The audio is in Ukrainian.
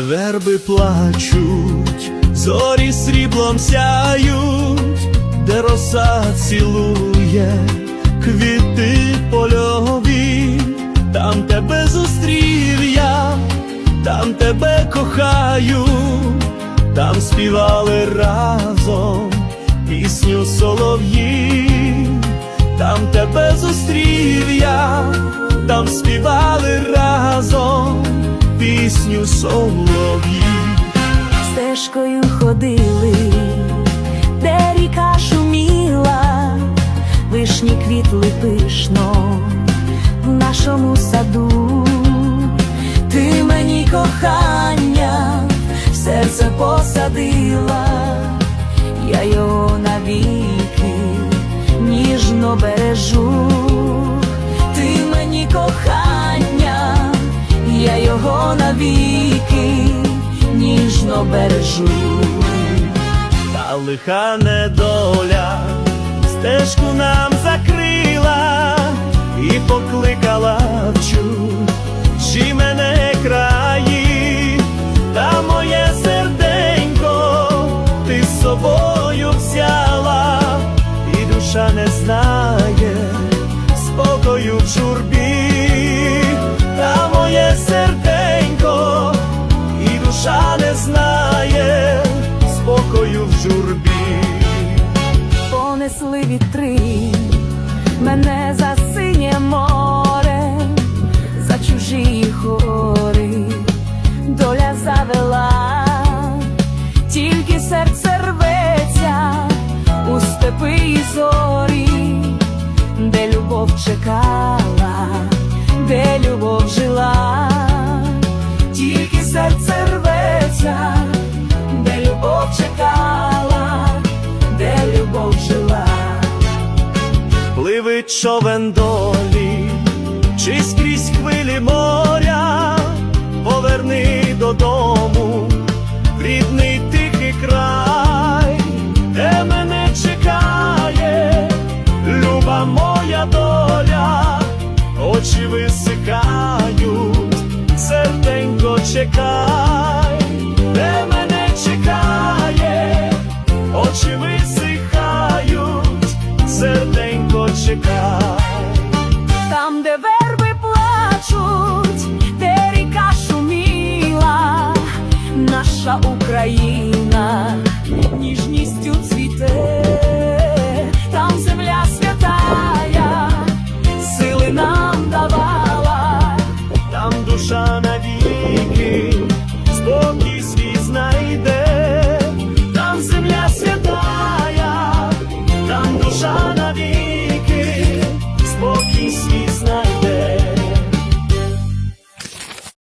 верби плачуть, зорі сріблом сяють, де роса цілує, квіти польові, там тебе зустрів я, там тебе кохаю, там співали разом пісню солов'ї, там тебе зустрів я, там співали разом солов'ї. стежкою ходили, де ріка шуміла, вишні квітли пишно в нашому саду. Ти мені кохання в серце посадила, я його навіки ніжно бережу. Навіки ніжно бережу. Та лиха недоля стежку нам закрила і покликала в чужі мене краї, та моє серденько ти з собою взяла, і душа не знає спокою в журбі, журбі. понесли вітри, мене за синє море, за чужі гори, доля завела, тільки серце рветься у степи і зорі, де любов чекала, де любов жила, човен долі, чи скрізь хвилі моря, поверни додому, в рідний тихий край, де мене чекає, люба моя доля, очі висихають, серденько чекає. czeka.